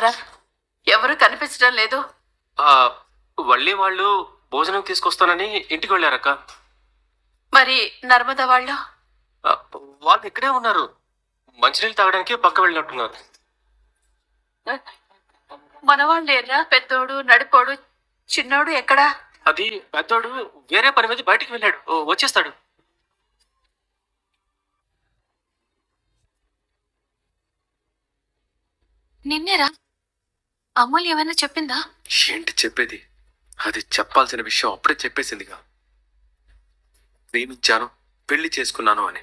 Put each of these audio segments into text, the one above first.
ఎక్కడున్నారా ఎవరు కనిపించడం లేదు. వల్లి వాళ్ళు భోజనం తీసుకొస్తానని ఇంటికి వెళ్ళారక్క. మరి నర్మద వాళ్ళు? వాళ్ళు ఇక్కడే ఉన్నారు. మంచినీళ్ళు తాగడానికి పక్క వెళ్ళినట్టున్నారు. మనవాళ్ళు ఎర్రా పెద్దోడు నడిపోడు చిన్నోడు ఎక్కడా? అది పెద్దోడు వేరే పని మీద బయటికి వెళ్ళాడు. ఓ, వచ్చేస్తాడు. నిన్నేరా? అమూల్య ఏమైనా చెప్పిందా? ఏంటి చెప్పేది? అది చెప్పాల్సిన విషయం అప్పుడే చెప్పేసిందిగా. ప్రేమించాను పెళ్ళి చేసుకున్నాను అని.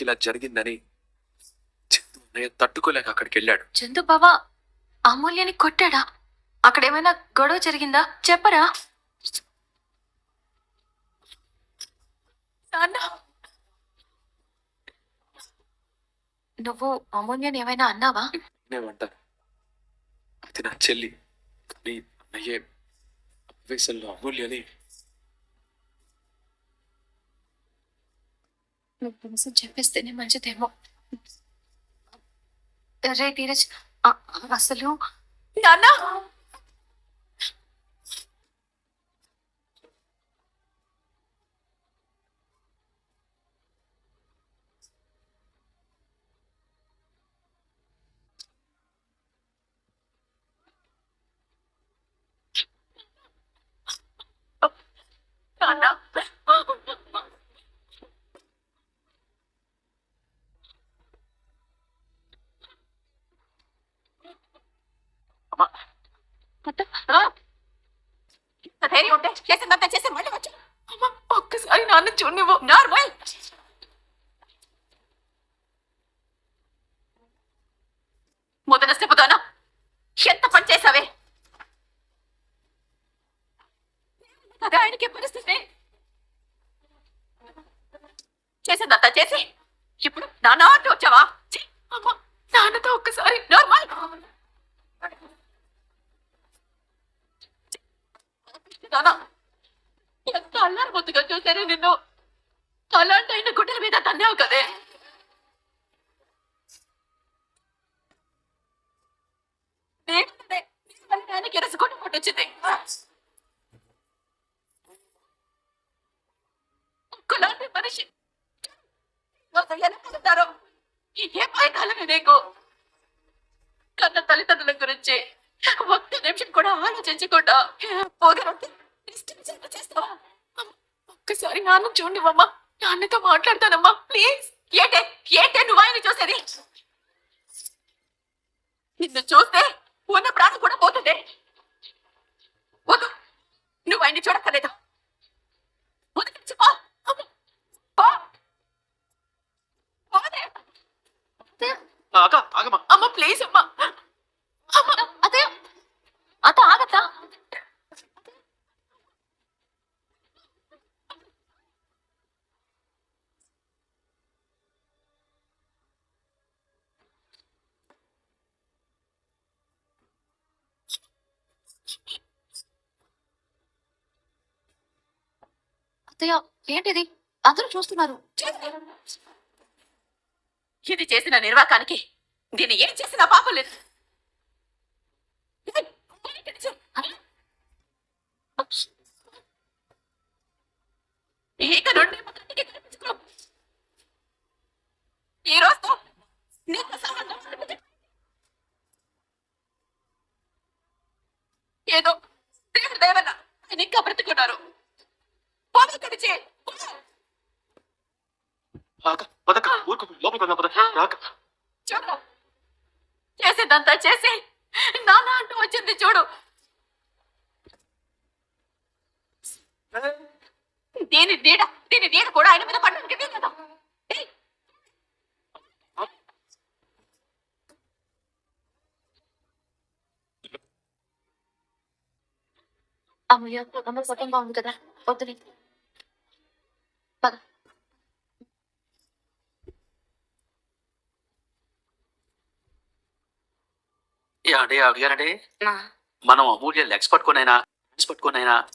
ఇలా జరిగిందని చందు అన్నయ్య తట్టుకోలేక అక్కడికి వెళ్ళాడు. చందు బావా అమూల్యని కొట్టాడా? అక్కడేమైనా గొడవ జరిగిందా? చెప్పరా? నువ్వు అమూల్యని ఏమైనా అన్నావా? నేనేమంటాను? అది నా చెల్లి కానీ అన్నయ్యే ఆవేశంలో అమూల్యని నిజం చెప్పేస్తేనే మంచిదేమో రే ధీరజ్ అసలు నాన్న అత్త, ఆ! ఇంత ధైర్యం ఉంటే చేసిందంతా చేసి మళ్ళీ వచ్చా అమ్మ ఒక్కసారి నాన్న చూడనివ్వు నార్మల్ మొదట చెబుతాను ఎంత పని చేసావే అదే పరిస్థితి చేసిందంతా చేసి ఇప్పుడు నాన్న అంటూ వచ్చావా ఛీ, నాన్నతో ఒక్కసారి నార్మల్ నాన్న ఎంత అల్లారు ముద్దుగా చూశాను నిన్ను అలాంటి అయిన గుడ్డల మీద తన్నావు కదే నేను ఎరసుకుంటూ పట్టొచ్చింది ఎలా కలుగుతారో ఏ కాలం నీకు కన్న తల్లిదండ్రుల గురించి. ఒక్క నిమిషం కూడా ఆలోచించకుండా పోగరంటే చేస్తావా? ఒక్కసారి నాన్న చూడండివమ్మా నాన్నతో మాట్లాడతానమ్మా ప్లీజ్ ఏంటే? ఏంటే నువ్వు ఆయన చూసేది? నిన్ను చూస్తే ఉన్న ప్రాణం కూడా పోతుంది. వద్దు. నువ్వు ఆయన్ని చూడక్కర్లేదు. వదిలి నుంచి పో అమ్మ, పో. పోదే. ఆ, అక్క ఆగమా అమ్మ ప్లీజ్ అమ్మా. అమ్మ. అదే అత ఆగతా అత్తయ్య ఏంటిది? అందరూ చూస్తున్నారు. ఇది చేసిన నిర్వాకానికి దీన్ని ఏం చేసినా పాపం లేదు ఇక నుండి మా కంటికి కనిపించుకో. ఈ రోజు నీకు సంబంధం లేదు. ఏదో దేవుడు దేవన ఆయన ఇంకా బ్రతుకున్నారు పోనీ ఇక్కడి నుంచి. పో. అక్క పదక్క ఊరుకు లోపలికి రాక చూడు. చేసేదంతా చేసి నాన్న అంటూ వచ్చింది చూడు. దీని నీడ దీని నీడ కూడా ఆయన మీద పడడానికి వీలు కదా. అమ్మయ్య అమ్మ పట్టంగా ఉంది కదా వద్దులే. అంటే అడిగారండి మనం అమూల్య లెగ్స్ పట్టుకునైనా హ్యాండ్స్ పట్టుకునైనా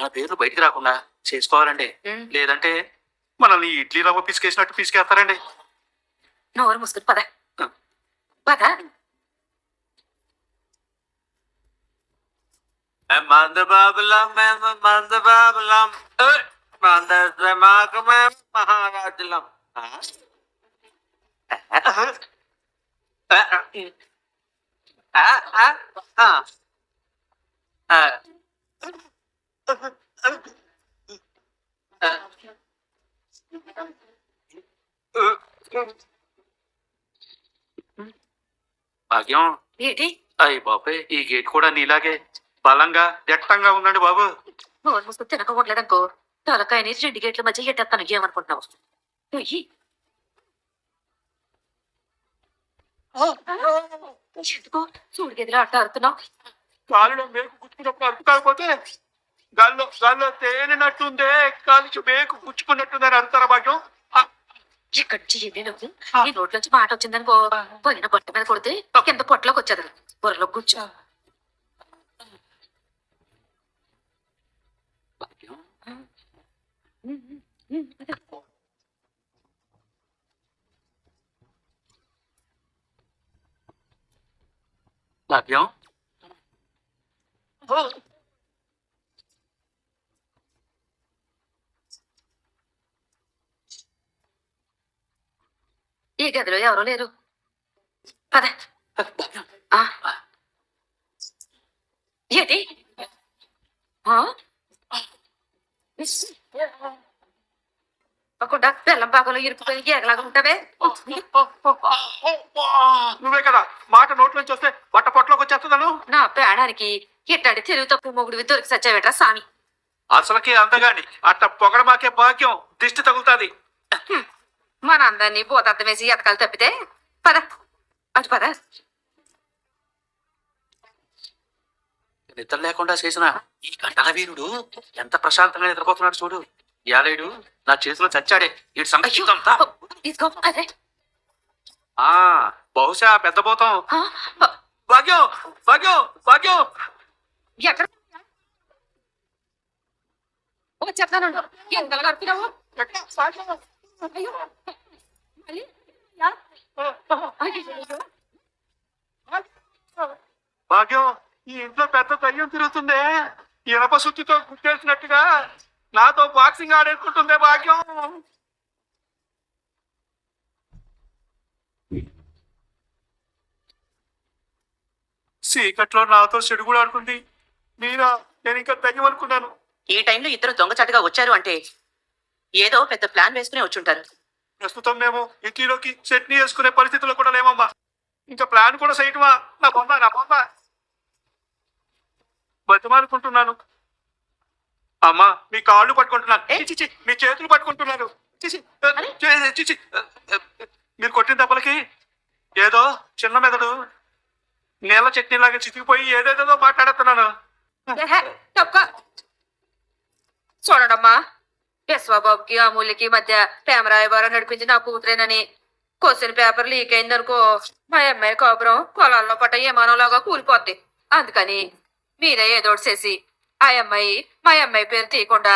మన పేర్లు బయటికి రాకుండా చేసుకోవాలండి. లేదంటే మనల్ని ఇడ్లీ రవ్వ పిసికేసినట్టు పిసికేస్తారండి. నోరు ముసుకుని పద. పద. మహారాజులం. భాగ్యం. ఏంటి అయ్యి బాబాయ్ ఈ గేట్ కూడా నీలాగే బలంగా దట్టంగా ఉందండి బాబు. నోరు మూసుకుని తినక ఉండలేదనుకో తలకాయని రెండు గేట్ల మధ్య ఎట్టేస్తాను ఏమనుకుంటున్నావు? ఎందుకో చూడు గదిలో ఆట ఆడుతున్నావు కాలులో మేకు గుచ్చుకున్నప్పుడు అర్థం కాకపోతే గాల్లో గాల్లో తేలినట్టుందే కాలికి మేకు గుచ్చుకున్నట్టుందని అర్థారా భాగ్యం ఇక్కడి నుంచి నువ్వు ఈ నోట్లోంచి మాట వచ్చిందనుకో పోయిన బట్ట మీద కొడితే కింద పొట్టలోకి వచ్చేది బుర్రలో కూర్చో భాగ్యం భాగ్యం ఈ గదిలో ఎవరూ లేరు పద ఆ? కాకుండా బెల్లం పాకంలో ఇరుక్కుపోయి ఎగలాగా ఉంటావే నువ్వే కదా మాట నోట్లోంచి వస్తే వచ్చేస్తుందను నా ప్రాణానికి ఇట్టాడి తెలుగు తప్పు మొగుడివి దొరికి సచ్చావేట్రా సామి అసలుకి అందగాని అట్ట పొగడమాకే భాగ్యం దిష్టి తగులుతాది. మన అందరినీ భూతద్దం వేసి ఎతకాలు తప్పితే పద. అటు పద. నిద్ర లేకుండా చేసిన ఈ గంటల వీరుడు ఎంత ప్రశాంతంగా నిద్రపోతున్నాడు చూడు. యాలేడు నా చేతిలో చచ్చాడే. ఈ సంగతి ఆ బహుశా పెద్ద పోతాం ఆ, భాగ్యం భాగ్యం భాగ్యం ఎక్కడ? వచ్చేస్తాను ఎంత నడుపుతున్నావు అయ్యో. మళ్ళీ? భాగ్యం ఈ ఇంట్లో పెద్ద దయ్యం తిరుగుతుందే. ఇనప సుత్తితో గుర్తేసినట్టుగా నాతో బాక్సింగ్ ఆడేసుకుంటుందే భాగ్యం చీకట్లో నాతో చెడు కూడా ఆడుకుంది మీరా నేను ఇంకా దయ్యం అనుకున్నాను ఈ టైంలో ఇద్దరు దొంగచాటుగా వచ్చారు అంటే ఏదో పెద్ద ప్లాన్ వేసుకుని వచ్చుంటారు ప్రస్తుతం మేము ఇడ్లీలోకి చట్నీ వేసుకునే పరిస్థితిలో కూడా లేమమ్మా ఇంకా ప్లాన్ కూడా చేయటమా నా బొమ్మ నా బొమ్మ బతిమాలుకుంటున్నాను అమ్మా మీ కాళ్ళు పట్టుకుంటున్నాను ఏ? చి, చి, చి, మీ చేతులు పట్టుకుంటున్నాను చి, చి, చి, చి, చి, మీరు కొట్టిన దెబ్బలకి ఏదో చిన్న మెదడు నీళ్ళ చట్నీలాగా చితికిపోయి ఏదేదో మాట్లాడుతున్నాను. చూడండమ్మా విశ్వబాబుకి అమూల్యకి మధ్య ప్రేమ రాయబారం నడిపించి నా కూతురేనని. క్వశ్చన్ పేపర్ లీక్ అయిందనుకో మా అమ్మాయి కాపురం పొలాల్లో పట్ట ఏమానంలాగా కూలిపోద్ది. అందుకని మీరే ఏదో ఒకటి చేసి ఆ అమ్మాయి మా అమ్మాయి పేరు తీయకుండా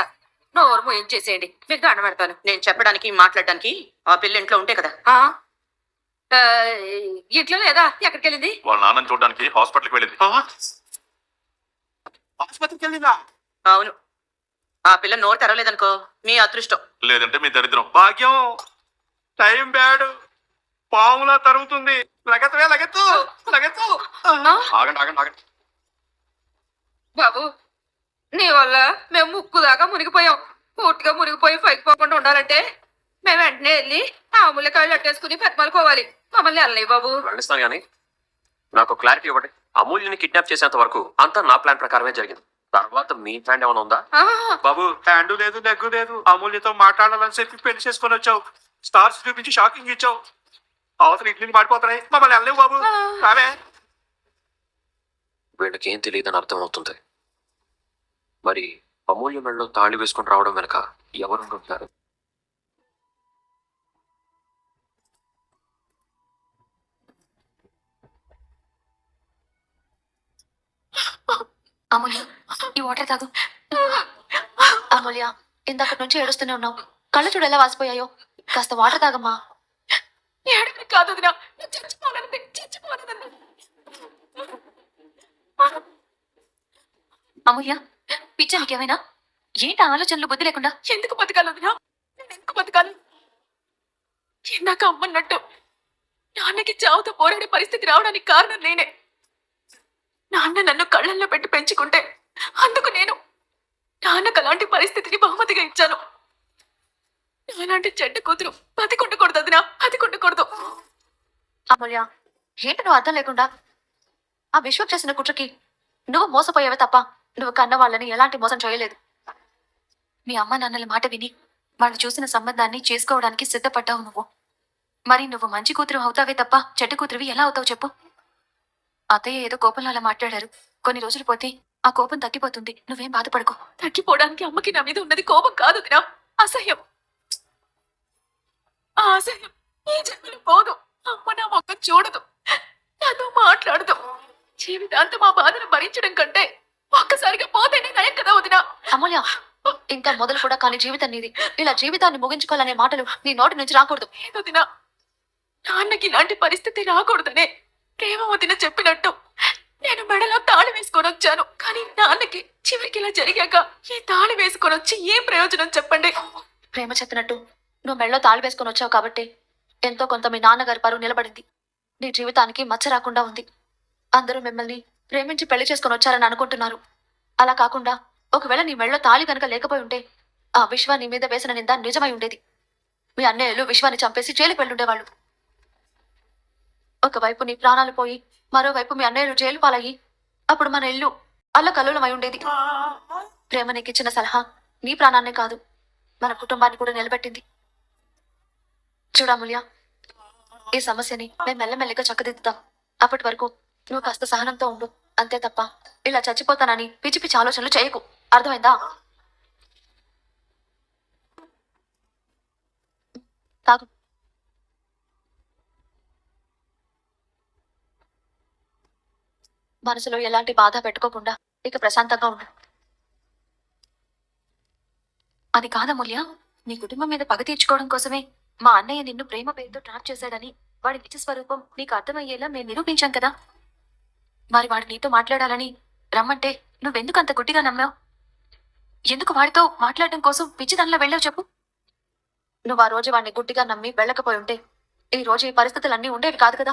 నోరు ముయించేసేయండి. మీకు దండం పెడతాను. నేను చెప్పడానికి మాట్లాడడానికి ఆ పిల్ల ఇంట్లో ఉంటే కదా. ఇంట్లో లేదా ఎక్కడికి వెళ్ళింది? వాళ్ళ నాన్నని చూడడానికి హాస్పిటల్కి వెళ్ళింది. ఆసుపత్రికి వెళ్ళిందా? అవును. ఆ పిల్ల నోరు తెరవలేదనుకో మీ అదృష్టం. లేదంటే మీ దరిద్రం. భాగ్యం! Time bad. పాములా తరుగుతుంది. లగెత్తవే లగెత్తు లగెత్తు? ఆగండి ఆగండి ఆగండి. బాబు నీ వల్ల మేము ముక్కు దాకా మునిగిపోయాం. పూర్తిగా మునిగిపోయి పైకి పోకుండా ఉండాలంటే మేము వెంటనే వెళ్ళి ఆ అమూల్యకాయలు అట్టేసుకుని పెద్దమాలుకోవాలి మమ్మల్ని వెళ్ళని బాబు. వెళ్ళిస్తాను కానీ నాకు క్లారిటీ ఇవ్వండి. అమూల్యని కిడ్నాప్ చేసేంత వరకు అంతా నా ప్లాన్ ప్రకారమే జరిగింది. తర్వాత మీ ప్లాన్ ఏమైనా ఉందా? బాబు హ్యాండ్ లేదు లెగ్ లేదు. అమూల్యతో మాట్లాడాలని చెప్పి పెళ్ళి చేసుకొని వచ్చావు. స్టార్స్ చూపించి షాకింగ్ ఇచ్చావు. అవతల ఇడ్లీని మాడిపోతున్నాయి. మమ్మల్ని వెళ్ళలేవు బాబు. రావే. వీళ్ళకి ఏం తెలియదని అర్థమవుతుంది. మరి అమూల్య మెడలో తాళి వేసుకొని రావడం వెనక ఎవరు ఉంటారు అమూల్య ఈ వాటర్ తాగు. అమూల్య ఇందాక నుంచి ఏడుస్తూనే ఉన్నావు. కళ్ళు చూడు ఎలా వాసిపోయాయో. కాస్త వాటర్ తాగమ్మా. ఏడుపు కాదు అమూల్య పిచ్చా నీకేమైనా? ఏంటి ఆలోచనలు బుద్ధి లేకుండా? ఎందుకు బతకాలి వదినా? నేను ఎందుకు బతకాలి? ఇందాక అమ్మన్నట్టు నాన్నకి చావుతో పోరాడే పరిస్థితి రావడానికి కారణం నేనే. నాన్న నన్ను కళ్ళల్లో పెట్టి పెంచుకుంటే అందుకు నేను నాన్నకు అలాంటి పరిస్థితిని బహుమతిగా ఇచ్చాను. అలాంటి చెడ్డ కూతురు బతికుండకూడదు వదినా బతికుండకూడదు అమూల్య ఏంటి నువ్వు అర్థం లేకుండా ఆ విశ్వం చేసిన కుట్రకి నువ్వు మోసపోయావే తప్ప నువ్వు కన్న వాళ్ళని ఎలాంటి మోసం చేయలేదు. మీ అమ్మ నాన్నల మాట విని వాళ్ళు చూసిన సంబంధాన్ని చేసుకోవడానికి సిద్ధపడ్డావు నువ్వు. మరి నువ్వు మంచి కూతురు అవుతావే తప్ప చెడ్డ కూతురువి ఎలా అవుతావు చెప్పు. అత్తయ్య ఏదో కోపంలో అలా మాట్లాడారు. కొన్ని రోజులు పోతే ఆ కోపం తగ్గిపోతుంది. నువ్వేం బాధపడకు. తగ్గిపోవడానికి అమ్మకి నా మీద ఉన్నది కోపం కాదు వదినా అసహ్యం. ఆ అసహ్యం. ఈ జన్మలో పోదు. అమ్మ నా మొక్క చూడదు. నాతో మాట్లాడదు. జీవితాంతం ఆ బాధను భరించడం కంటే ఒక్కసారిగా పోతేనే నయం కదా వదినా. అమూల్య ఇంకా మొదలు కూడా కానీ జీవితం నీది. ఇలా జీవితాన్ని ముగించుకోవాలనే మాటలు నీ నోటి నుంచి రాకూడదు. లేదు వదినా నాన్నకి ఇలాంటి పరిస్థితి రాకూడదనే. ప్రేమ వదిన చెప్పినట్టు నేను మెడలో తాళి వేసుకొని వచ్చాను. కానీ నాన్నకి చివరికి ఇలా జరిగాక ఈ తాళి వేసుకొని వచ్చి ఏం ప్రయోజనం చెప్పండి? ప్రేమ చెప్పినట్టు నువ్వు మెడలో తాళి వేసుకొని వచ్చావు కాబట్టి ఎంతో కొంత మీ నాన్నగారి పరువు నిలబడింది. నీ జీవితానికి మచ్చ రాకుండా ఉంది. అందరూ మిమ్మల్ని ప్రేమించి పెళ్ళి చేసుకొని వచ్చారని అనుకుంటున్నారు. అలా కాకుండా ఒకవేళ నీ మెడలో తాళి కనుక లేకపోయి ఉంటే ఆ విశ్వ నీ మీద వేసిన నింద నిజమై ఉండేది. మీ అన్నయ్యలు విశ్వాన్ని చంపేసి జైలుకి వెళ్ళుండేవాళ్ళు. ఒకవైపు నీ ప్రాణాలు పోయి మరోవైపు మీ అన్నయ్యలు జైలు పాలయ్యి అప్పుడు మన ఇల్లు అల్లకల్లోలమై ఉండేది. ప్రేమ నీకిచ్చిన సలహా నీ ప్రాణాన్నే కాదు మన కుటుంబాన్ని కూడా నిలబెట్టింది. చూడముల్య ఈ సమస్యని మేము మెల్లమెల్లిగా చక్కదిద్దుతాం. అప్పటి వరకు నువ్వు కాస్త సహనంతో ఉండు అంతే తప్ప ఇలా చచ్చిపోతానని పిచ్చి పిచ్చి ఆలోచనలు చేయకు. అర్థమైందా? తాగు. మనసులో ఎలాంటి బాధ పెట్టుకోకుండా ఇక ప్రశాంతంగా ఉండు. అది కాదమూల్య నీ కుటుంబం మీద పగ తీర్చుకోవడం కోసమే మా అన్నయ్య నిన్ను ప్రేమ పేరుతో ట్రాప్ చేశాడని వాడి నిజ స్వరూపం నీకు అర్థమయ్యేలా మేము నిరూపించాం కదా. మరి వాడు నీతో మాట్లాడాలని రమ్మంటే నువ్వెందుకు అంత గుడ్డిగా నమ్మావు? ఎందుకు వాడితో మాట్లాడడం కోసం పిచ్చిదానిలో వెళ్ళావు చెప్పు? నువ్వు ఆ రోజు వాడిని గుడ్డిగా నమ్మి వెళ్ళకపోయి ఉంటే ఈ రోజు ఈ పరిస్థితులన్నీ ఉండేవి కాదు కదా.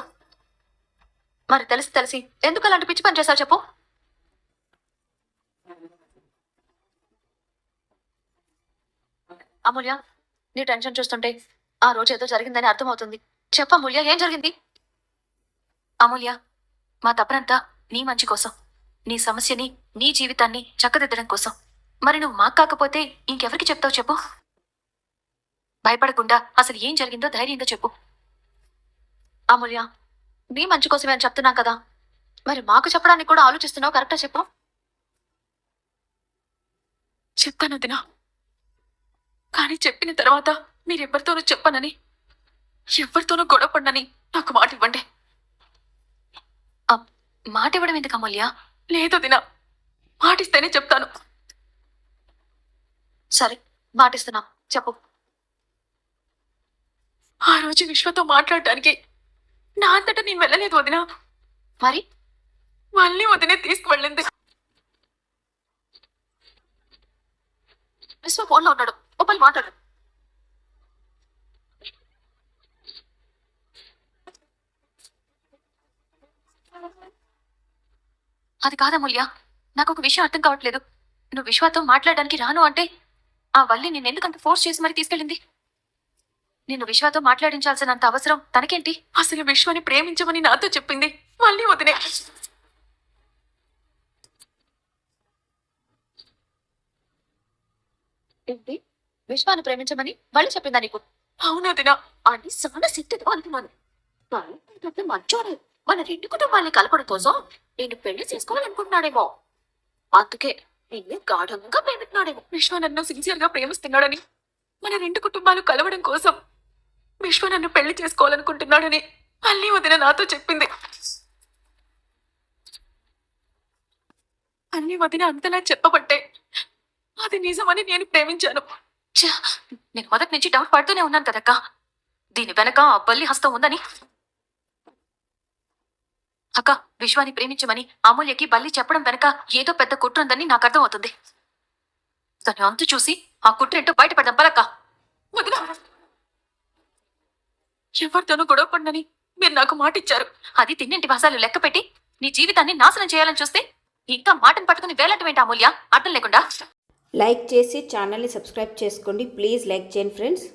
మరి తెలిసి తెలిసి ఎందుకు అలాంటి పిచ్చి పని చేశావు చెప్పు? అమూల్య నీ టెన్షన్ చూస్తుంటే ఆ రోజు ఏదో జరిగిందని అర్థమవుతుంది. చెప్పు అమూల్య ఏం జరిగింది? అమూల్య మా తప్పనంతా నీ మంచి కోసం నీ సమస్యని నీ జీవితాన్ని చక్కదిద్దడం కోసం. మరి నువ్వు మాకు కాకపోతే ఇంకెవరికి చెప్తావు చెప్పు? భయపడకుండా అసలు ఏం జరిగిందో ధైర్యంగా చెప్పు. అమూల్య నీ మంచి కోసమే అని చెప్తున్నాం కదా. మరి మాకు చెప్పడానికి కూడా ఆలోచిస్తున్నావు కరెక్టా చెప్పు. చెప్తాను దినా కానీ చెప్పిన తర్వాత మీరెవ్వరితోనూ చెప్పనని ఎవరితోనూ గొడవపడనని నాకు మాట ఇవ్వండి. మాట ఇవ్వడం ఎందుకు అమూల్య? లేదు దినా మాటిస్తేనే చెప్తాను. సరే మాటిస్తున్నా చెప్పు. ఆ రోజు విశ్వతో మాట్లాడటానికి నా అంతటా నేను వెళ్ళలేదు వదినా. మరి? మళ్ళీ వదినే తీసుకువెళ్ళింది. విశ్వ ఫోన్లో ఉన్నాడు. ఓపెన్ మాట్లాడు. అది కాదమూల్య నాకు ఒక విషయం అర్థం కావట్లేదు. నువ్వు విశ్వతో మాట్లాడడానికి రాను అంటే ఆ వల్లి నేను ఎందుకంత ఫోర్స్ చేసి మరి తీసుకెళ్ళింది? నిన్ను విశ్వతో మాట్లాడించాల్సినంత అవసరం తనకేంటి? అసలు విశ్వని ప్రేమించమని నాతో చెప్పింది. మళ్ళీ వదినే. ఏంటి? విశ్వాన్ని ప్రేమించమని మళ్ళీ చెప్పిందా నీకు? అవును వదినా. అని చాలా సిద్ధతో అనుకున్నాను. మంచోడే మన రెండు కుటుంబాన్ని కలపడం కోసం నేను పెళ్ళి చేసుకోవాలనుకుంటున్నాడేమో. అందుకే నిన్ను గాఢంగా ప్రేమిస్తున్నాడేమో. విశ్వ నన్ను సిన్సియర్గా ప్రేమిస్తున్నాడని మన రెండు కుటుంబాలు కలవడం కోసం విశ్వ నన్ను పెళ్ళి చేసుకోవాలనుకుంటున్నాడని మళ్ళీ వదిన నాతో చెప్పింది. అన్ని వదిన అంతలా చెప్పబట్టే అది నిజమని నేను ప్రేమించాను. నేను మొదటి నుంచి డౌట్ పడుతూనే ఉన్నాను కదక్క. దీని వెనక ఆ బల్లి హస్తం ఉందని. అక్క విశ్వాన్ని ప్రేమించమని అమూల్యకి బల్లి చెప్పడం వెనక ఏదో పెద్ద కుట్ర ఉందని నాకు అర్థం అవుతుంది దాన్ని అంతు చూసి ఆ కుట్రేంటో బయటపడదాం పలక్క వదిన! ఎవరితోనూ గొడవ పడినని మీరు నాకు మాట ఇచ్చారు. అది తిన్నింటి వాసాలు లెక్క పెట్టి నీ జీవితాన్ని నాశనం చేయాలని చూస్తే ఇంకా మాటను పట్టుకుని వేలటమేంటి అమూల్య? అర్థం లేకుండా. లైక్ చేసి ఛానల్ని సబ్స్క్రైబ్ చేసుకోండి. ప్లీజ్ లైక్ చేయండి ఫ్రెండ్స్.